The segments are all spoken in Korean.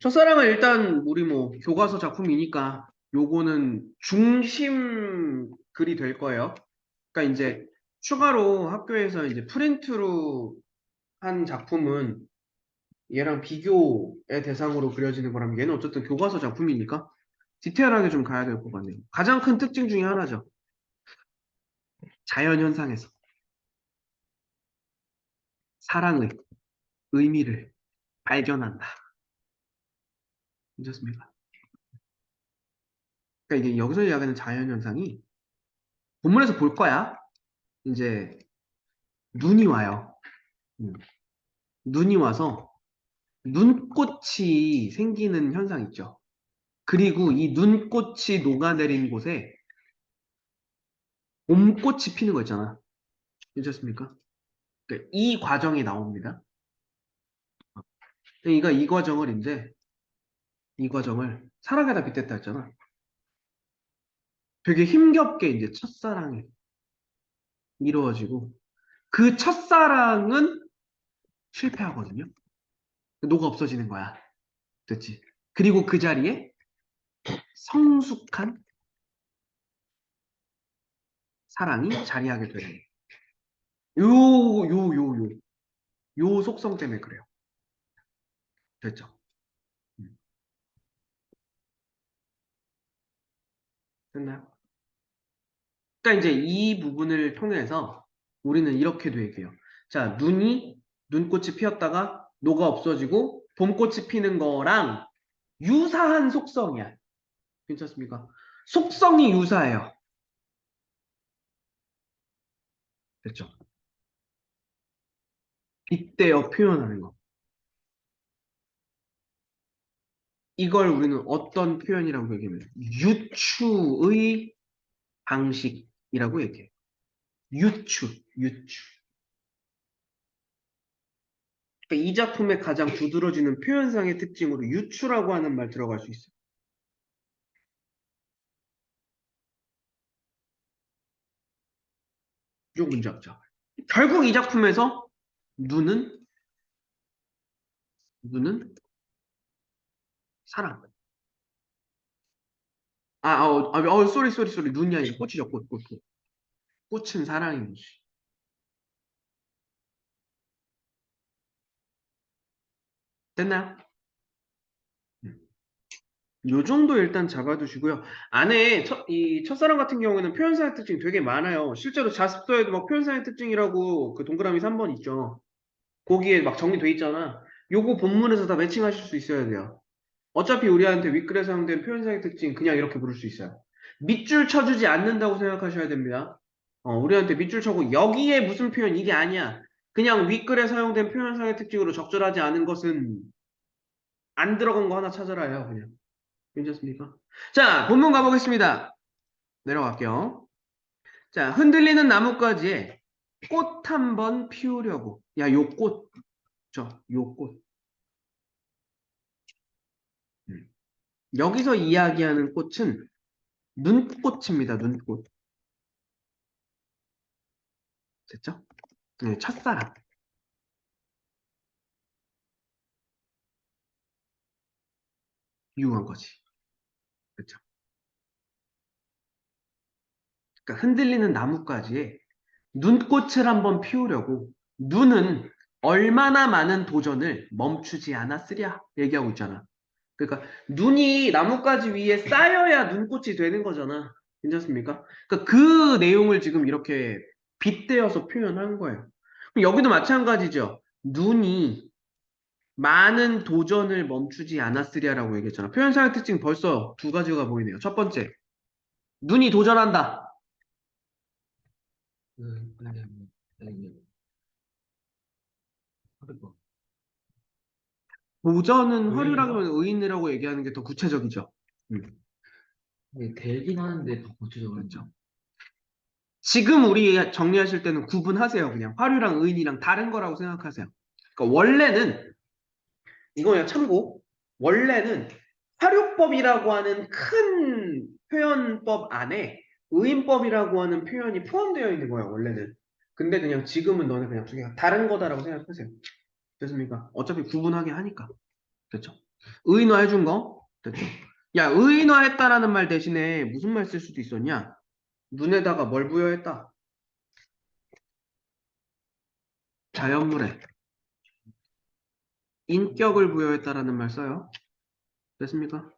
첫사랑은 일단 우리 뭐 교과서 작품이니까 요거는 중심 글이 될 거예요. 그러니까 이제 추가로 학교에서 이제 프린트로 한 작품은 얘랑 비교의 대상으로 그려지는 거라면 얘는 어쨌든 교과서 작품이니까 디테일하게 좀 가야 될 것 같네요. 가장 큰 특징 중에 하나죠. 자연 현상에서 사랑의 의미를 발견한다. 괜찮습니까? 그러니까 이게 여기서 이야기하는 자연 현상이 본문에서 볼 거야. 이제 눈이 와요. 음. 눈이 와서 눈꽃이 생기는 현상 있죠. 그리고 이 눈꽃이 녹아내린 곳에 봄꽃이 피는 거 있잖아. 괜찮습니까? 그러니까 이 과정이 나옵니다. 그러니까 이 과정을 이제 이 과정을 사랑에다 빗댔다 했잖아. 되게 힘겹게 이제 첫사랑이 이루어지고 그 첫사랑은 실패하거든요. 녹아 없어지는 거야. 됐지? 그리고 그 자리에 성숙한 사랑이 자리하게 되는 요, 요, 요, 요. 요 속성 때문에 그래요. 됐죠? 음. 됐나요? 그러니까 이제 이 부분을 통해서 우리는 이렇게도 얘기해요. 자, 눈이 눈꽃이 피었다가 녹아 없어지고 봄꽃이 피는 거랑 유사한 속성이야. 괜찮습니까? 속성이 유사해요. 됐죠? 빗대어 표현하는 거. 이걸 우리는 어떤 표현이라고 얘기하면 유추의 방식이라고 얘기해요. 유추, 유추. 그러니까 이 작품의 가장 두드러지는 표현상의 특징으로 유추라고 하는 말 들어갈 수 있어요. 요 문장자. 결국 이 작품에서 눈은 눈은 사랑. 아, 어, 아, 어, 쏘리, 쏘리, 쏘리. 눈이 아니라 꽃이죠, 꽃, 꽃, 꽃. 꽃은 사랑인 거지. 됐나요? 음. 요 정도 일단 잡아두시고요. 안에 첫, 이 첫사랑 같은 경우에는 표현상의 특징이 되게 많아요. 실제로 자습서에도 막 표현상의 특징이라고 그 동그라미 3번 있죠. 거기에 막 정리돼 있잖아. 요거 본문에서 다 매칭하실 수 있어야 돼요. 어차피 우리한테 윗글에 사용된 표현상의 특징 그냥 이렇게 부를 수 있어요. 밑줄 쳐주지 않는다고 생각하셔야 됩니다. 어, 우리한테 밑줄 쳐고 여기에 무슨 표현 이게 아니야. 그냥 윗글에 사용된 표현상의 특징으로 적절하지 않은 것은 안 들어간 거 하나 찾아라요. 그냥. 괜찮습니까? 자, 본문 가보겠습니다. 내려갈게요. 자, 흔들리는 나뭇가지에 꽃 한 번 피우려고. 야, 요 꽃. 저, 요 꽃. 음. 여기서 이야기하는 꽃은 눈꽃입니다. 눈꽃. 됐죠? 네, 첫사랑. 유한 거지. 그렇죠? 그러니까 흔들리는 나뭇가지에 눈꽃을 한번 피우려고 눈은 얼마나 많은 도전을 멈추지 않았으랴 얘기하고 있잖아. 그러니까 눈이 나뭇가지 위에 쌓여야 눈꽃이 되는 거잖아. 괜찮습니까? 그러니까 그 내용을 지금 이렇게 빗대어서 표현한 거예요. 여기도 마찬가지죠. 눈이 많은 도전을 멈추지 않았으랴라고 얘기했잖아. 표현상의 특징 벌써 두 가지가 보이네요. 첫 번째, 눈이 도전한다. 음, 아니, 그리고 도전은 의인이요? 활유라면 의인이라고 얘기하는 게 더 구체적이죠. 음. 이게 되긴 하는데 더 구체적으로 그렇죠. 지금 우리 정리하실 때는 구분하세요. 그냥 활유랑 의인이랑 다른 거라고 생각하세요. 그러니까 원래는 이거 그냥 참고 원래는 활유법이라고 하는 큰 표현법 안에 의인법이라고 하는 표현이 포함되어 있는 거예요. 원래는. 근데 그냥 지금은 너네 그냥 두 개가 다른 거다라고 생각하세요. 됐습니까? 어차피 구분하게 하니까. 그렇죠? 의인화해 준 거 됐죠? 야 의인화했다라는 말 대신에 무슨 말 쓸 수도 있었냐? 눈에다가 뭘 부여했다? 자연물에 인격을 부여했다라는 말 써요. 됐습니까?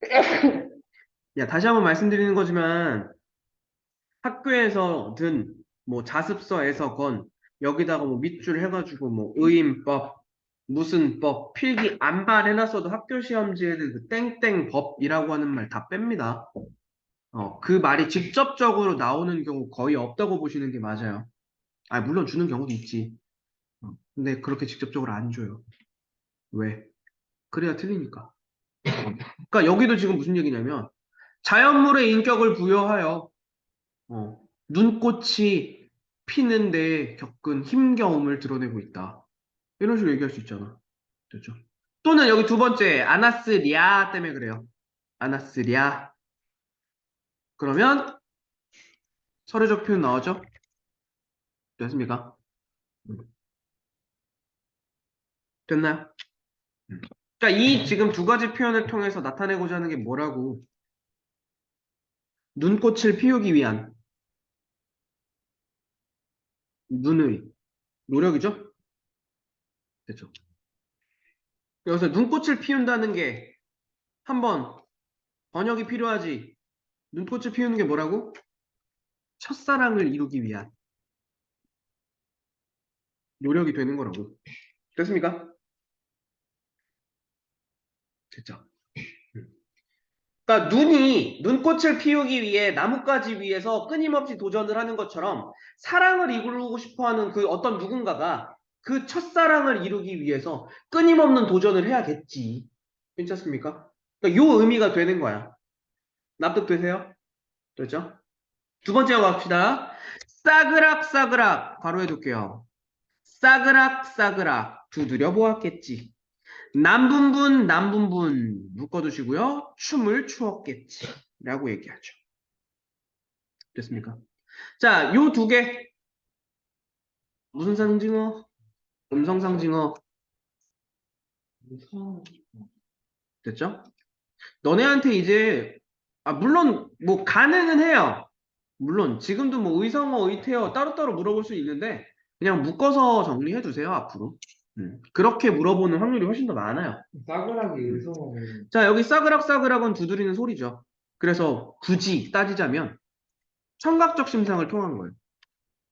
야, 다시 한번 말씀드리는 거지만 학교에서든 뭐 자습서에서건 여기다가 뭐 밑줄 해가지고 뭐 의인법 무슨 법 필기 안반 해놨어도 학교 시험지에는 그 땡땡 법이라고 하는 말 다 뺍니다. 어, 그 말이 직접적으로 나오는 경우 거의 없다고 보시는 게 맞아요. 아, 물론 주는 경우도 있지. 어, 근데 그렇게 직접적으로 안 줘요. 왜? 그래야 틀리니까. 그러니까 여기도 지금 무슨 얘기냐면 자연물의 인격을 부여하여 어, 눈꽃이 피는데 겪은 힘겨움을 드러내고 있다. 이런 식으로 얘기할 수 있잖아. 됐죠? 또는 여기 두 번째 아나스리아 때문에 그래요. 아나스리아. 그러면 서류적 표현 나오죠? 됐습니까? 음. 됐나요? 음. 그러니까 이 지금 두 가지 표현을 통해서 나타내고자 하는 게 뭐라고? 눈꽃을 피우기 위한 눈의 노력이죠? 됐죠? 여기서 눈꽃을 피운다는 게 한번 번역이 필요하지. 눈꽃을 피우는 게 뭐라고? 첫사랑을 이루기 위한 노력이 되는 거라고. 됐습니까? 됐죠? 그러니까 눈이 눈꽃을 피우기 위해 나뭇가지 위에서 끊임없이 도전을 하는 것처럼 사랑을 이루고 싶어하는 그 어떤 누군가가 그 첫사랑을 이루기 위해서 끊임없는 도전을 해야겠지. 괜찮습니까? 그러니까 요 의미가 되는 거야. 납득되세요? 됐죠? 두 번째 갑시다. 싸그락 싸그락 바로 해둘게요. 싸그락 싸그락 두드려 보았겠지. 남분분 남분분 묶어두시고요. 춤을 추었겠지. 라고 얘기하죠. 됐습니까? 자, 요 두 개. 무슨 상징어? 음성 상징어. 성, 됐죠? 너네한테 이제, 아, 물론, 뭐, 가능은 해요. 물론, 지금도 뭐, 의성어, 의태어 따로따로 물어볼 수 있는데, 그냥 묶어서 정리해 두세요, 앞으로. 음, 그렇게 물어보는 확률이 훨씬 더 많아요. 싸그라기 의성어는 자, 여기 싸그락싸그락은 두드리는 소리죠. 그래서 굳이 따지자면 청각적 심상을 통한 거예요.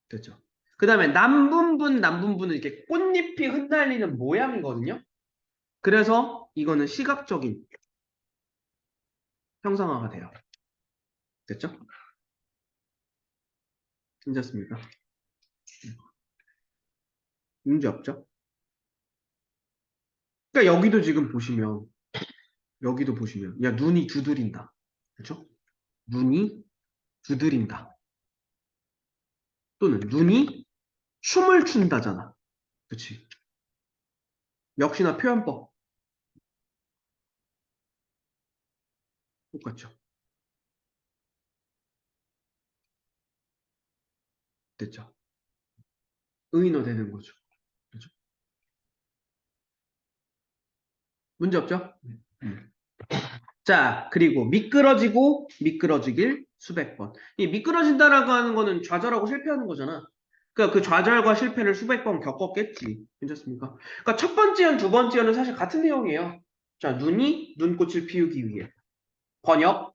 됐죠? 그 다음에 남분분, 남분분은 이렇게 꽃잎이 흩날리는 모양이거든요. 그래서 이거는 시각적인 형상화가 돼요. 됐죠? 괜찮습니까? 문제 없죠? 그러니까 여기도 지금 보시면 여기도 보시면 야 눈이 두드린다. 그렇죠? 눈이 두드린다. 또는 눈이 춤을 춘다잖아. 그치? 역시나 표현법. 똑같죠? 됐죠? 의인어 되는 거죠. 문제 없죠? 음. 자, 그리고 미끄러지고 미끄러지길 수백 번. 이 미끄러진다라고 하는 거는 좌절하고 실패하는 거잖아. 그러니까 그 좌절과 실패를 수백 번 겪었겠지. 괜찮습니까? 그러니까 첫 번째는 두 번째는 사실 같은 내용이에요. 자, 눈이 눈꽃을 피우기 위해. 번역.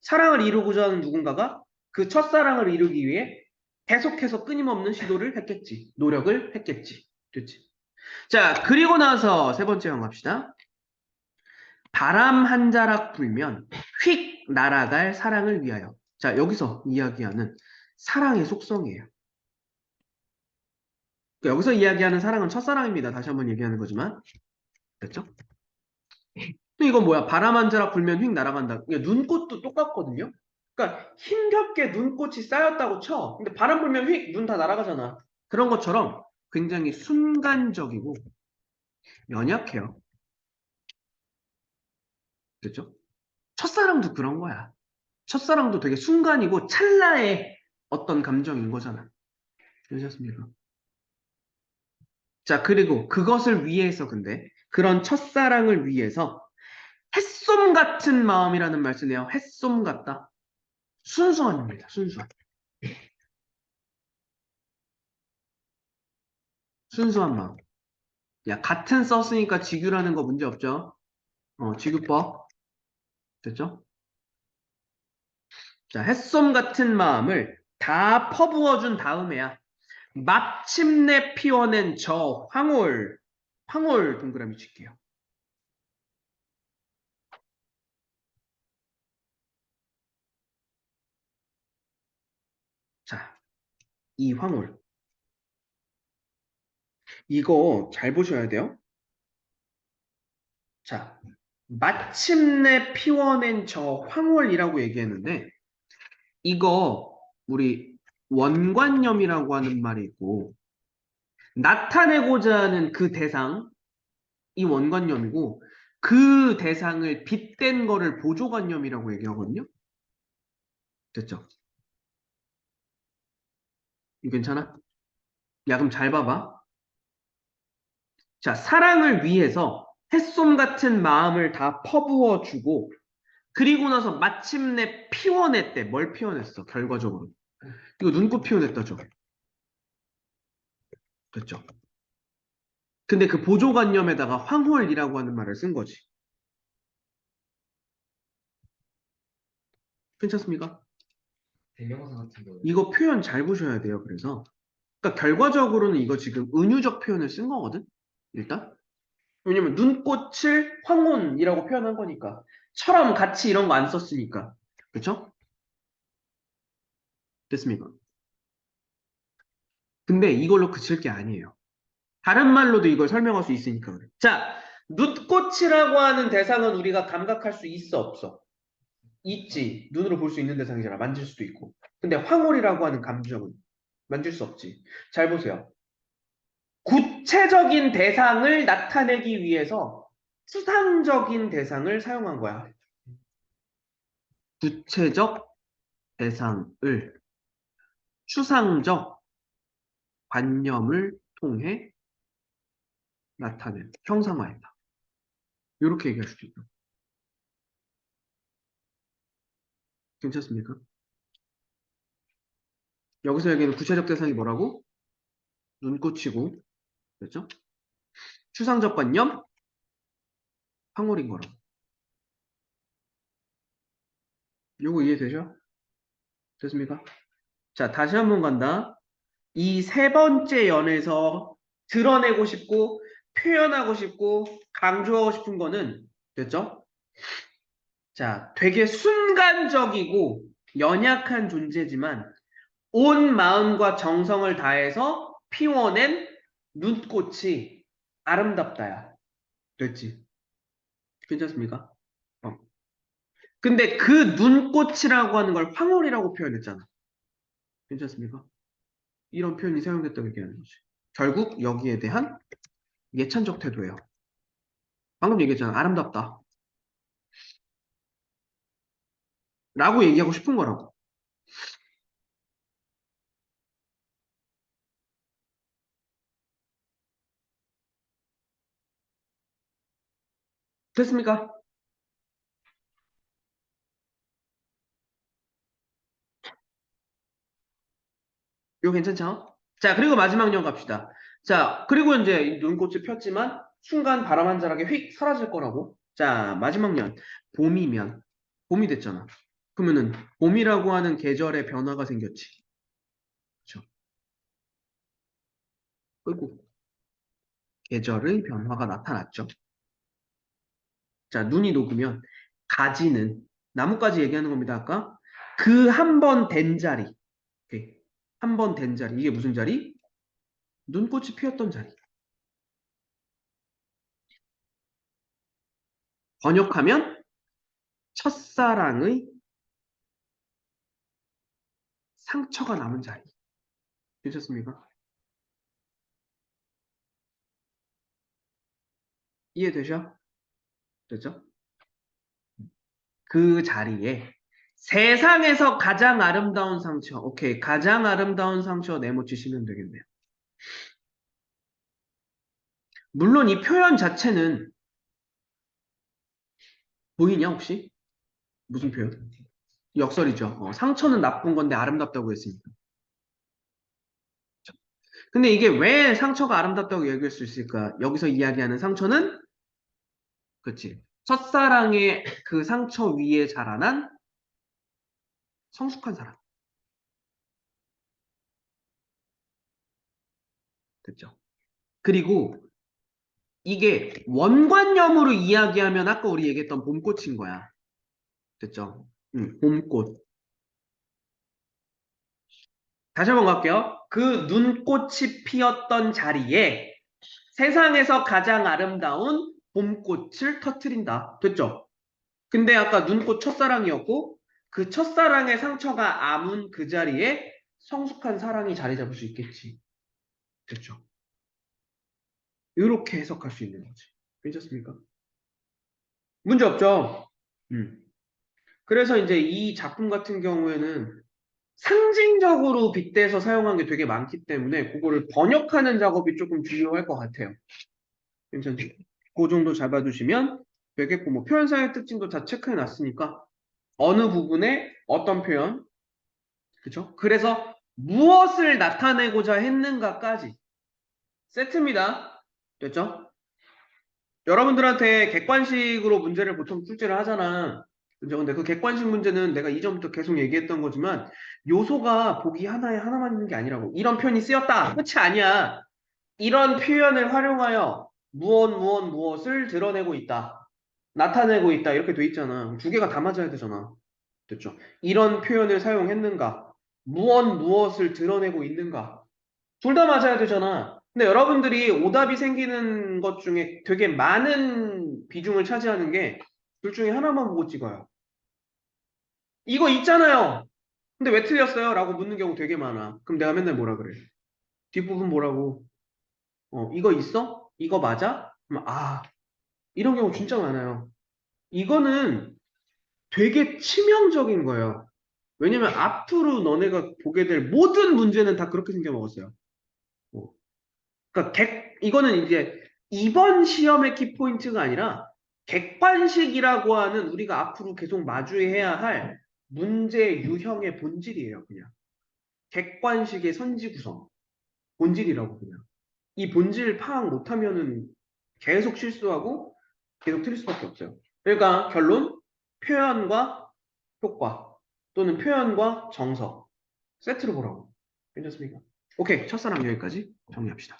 사랑을 이루고자 하는 누군가가 그 첫사랑을 이루기 위해 계속해서 끊임없는 시도를 했겠지. 노력을 했겠지. 됐지? 자, 그리고 나서 세 번째 형 갑시다. 바람 한 자락 불면 휙 날아갈 사랑을 위하여. 자, 여기서 이야기하는 사랑의 속성이에요. 그러니까 여기서 이야기하는 사랑은 첫사랑입니다. 다시 한번 얘기하는 거지만. 됐죠? 또 이건 뭐야? 바람 한 자락 불면 휙 날아간다. 그러니까 눈꽃도 똑같거든요. 그러니까 힘겹게 눈꽃이 쌓였다고 쳐. 근데 바람 불면 휙 눈 다 날아가잖아. 그런 것처럼 굉장히 순간적이고 연약해요. 됐죠? 첫사랑도 그런 거야. 첫사랑도 되게 순간이고 찰나의 어떤 감정인 거잖아. 되셨습니까? 자, 그리고 그것을 위해서 근데 그런 첫사랑을 위해서 햇솜 같은 마음이라는 말 쓰네요. 햇솜 같다. 순수함입니다. 순수함. 순수한 마음. 야, 같은 썼으니까 지규라는 거 문제 없죠? 어, 지규법. 됐죠? 자, 햇솜 같은 마음을 다 퍼부어준 다음에야 마침내 피워낸 저 황홀, 황홀 동그라미 칠게요. 자, 이 황홀. 이거 잘 보셔야 돼요. 자, 마침내 피워낸 저 황홀이라고 얘기했는데, 이거 우리 원관념이라고 하는 말이 있고, 나타내고자 하는 그 대상, 이 원관념이고, 그 대상을 빗댄 거를 보조관념이라고 얘기하거든요. 됐죠? 이거 괜찮아? 야, 그럼 잘 봐봐. 자, 사랑을 위해서 햇솜 같은 마음을 다 퍼부어 주고, 그리고 나서 마침내 피워냈대. 뭘 피워냈어? 결과적으로. 이거 눈꽃 피워냈다죠. 됐죠? 근데 그 보조관념에다가 황홀이라고 하는 말을 쓴 거지. 괜찮습니까? 대명사 같은 거. 이거 표현 잘 보셔야 돼요. 그래서. 그러니까 결과적으로는 이거 지금 은유적 표현을 쓴 거거든. 일단. 왜냐면 눈꽃을 황혼이라고 표현한 거니까. 처럼 같이 이런 거 안 썼으니까. 그렇죠? 됐습니까? 근데 이걸로 그칠 게 아니에요. 다른 말로도 이걸 설명할 수 있으니까 그래. 자, 눈꽃이라고 하는 대상은 우리가 감각할 수 있어 없어? 있지. 눈으로 볼 수 있는 대상이잖아. 만질 수도 있고. 근데 황홀이라고 하는 감정은 만질 수 없지. 잘 보세요. 구체적인 대상을 나타내기 위해서 추상적인 대상을 사용한 거야. 구체적 대상을 추상적 관념을 통해 나타낸, 형상화했다. 이렇게 얘기할 수도 있다. 괜찮습니까? 여기서 얘기하는 구체적 대상이 뭐라고? 눈꽃이고, 그렇죠? 추상적 관념, 황홀인 거라고. 요거 이해되죠? 됐습니까? 자, 다시 한번 간다. 이 세 번째 연에서 드러내고 싶고, 표현하고 싶고, 강조하고 싶은 거는, 됐죠? 자, 되게 순간적이고 연약한 존재지만 온 마음과 정성을 다해서 피워낸 눈꽃이 아름답다야. 됐지? 괜찮습니까? 어. 근데 그 눈꽃이라고 하는 걸 황홀이라고 표현했잖아. 괜찮습니까? 이런 표현이 사용됐다고 얘기하는 거지. 결국 여기에 대한 예찬적 태도예요. 방금 얘기했잖아. 아름답다. 라고 얘기하고 싶은 거라고. 됐습니까? 이거 괜찮죠? 자, 그리고 마지막 년 갑시다. 자, 그리고 이제 이 눈꽃이 폈지만 순간 바람 한 자락에 휙 사라질 거라고. 자, 마지막 년. 봄이면. 봄이 됐잖아. 그러면은 봄이라고 하는 계절의 변화가 생겼지. 그렇죠? 그리고 계절의 변화가 나타났죠. 자, 눈이 녹으면 가지는 나뭇가지 얘기하는 겁니다. 아까 그 한 번 된 자리. 한 번 된 자리. 이게 무슨 자리? 눈꽃이 피었던 자리. 번역하면 첫사랑의 상처가 남은 자리. 괜찮습니까? 이해되죠? 됐죠? 그 자리에 세상에서 가장 아름다운 상처. 오케이. 가장 아름다운 상처 네모 치시면 되겠네요. 물론 이 표현 자체는 보이냐 혹시? 무슨 표현? 역설이죠. 어, 상처는 나쁜 건데 아름답다고 했으니까. 근데 이게 왜 상처가 아름답다고 얘기할 수 있을까? 여기서 이야기하는 상처는 그치. 첫사랑의 그 상처 위에 자라난 성숙한 사람. 됐죠? 그리고 이게 원관념으로 이야기하면 아까 우리 얘기했던 봄꽃인 거야. 됐죠? 응, 봄꽃. 다시 한번 갈게요. 그 눈꽃이 피었던 자리에 세상에서 가장 아름다운 봄꽃을 터트린다. 됐죠? 근데 아까 눈꽃 첫사랑이었고 그 첫사랑의 상처가 아문 그 자리에 성숙한 사랑이 자리 잡을 수 있겠지. 됐죠? 이렇게 해석할 수 있는 거지. 괜찮습니까? 문제 없죠? 음. 그래서 이제 이 작품 같은 경우에는 상징적으로 빗대서 사용한 게 되게 많기 때문에 그거를 번역하는 작업이 조금 중요할 것 같아요. 괜찮죠? 그 정도 잡아두시면 되겠고, 뭐 표현상의 특징도 다 체크해 놨으니까 어느 부분에 어떤 표현, 그쵸? 그래서 무엇을 나타내고자 했는가까지 세트입니다. 됐죠? 여러분들한테 객관식으로 문제를 보통 출제를 하잖아. 그죠? 근데 그 객관식 문제는 내가 이전부터 계속 얘기했던 거지만 요소가 보기 하나에 하나만 있는 게 아니라고. 이런 표현이 쓰였다. 끝이 아니야. 이런 표현을 활용하여 무엇 무엇 무엇을 드러내고 있다. 나타내고 있다. 이렇게 돼 있잖아. 두 개가 다 맞아야 되잖아. 됐죠? 이런 표현을 사용했는가? 무엇 무엇을 드러내고 있는가? 둘 다 맞아야 되잖아. 근데 여러분들이 오답이 생기는 것 중에 되게 많은 비중을 차지하는 게 둘 중에 하나만 보고 찍어요. 이거 있잖아요. 근데 왜 틀렸어요? 라고 묻는 경우 되게 많아. 그럼 내가 맨날 뭐라 그래? 뒷부분 뭐라고? 어, 이거 있어? 이거 맞아? 아, 이런 경우 진짜 많아요. 이거는 되게 치명적인 거예요. 왜냐면 앞으로 너네가 보게 될 모든 문제는 다 그렇게 생겨 먹었어요. 어. 그러니까 객, 이거는 이제 이번 시험의 키포인트가 아니라 객관식이라고 하는 우리가 앞으로 계속 마주해야 할 문제 유형의 본질이에요, 그냥. 객관식의 선지 구성. 본질이라고 그냥. 이 본질 파악 못하면은 계속 실수하고 계속 틀릴 수밖에 없어요. 그러니까 결론 표현과 효과 또는 표현과 정석 세트로 보라고. 괜찮습니까? 오케이 첫사랑 여기까지 정리합시다.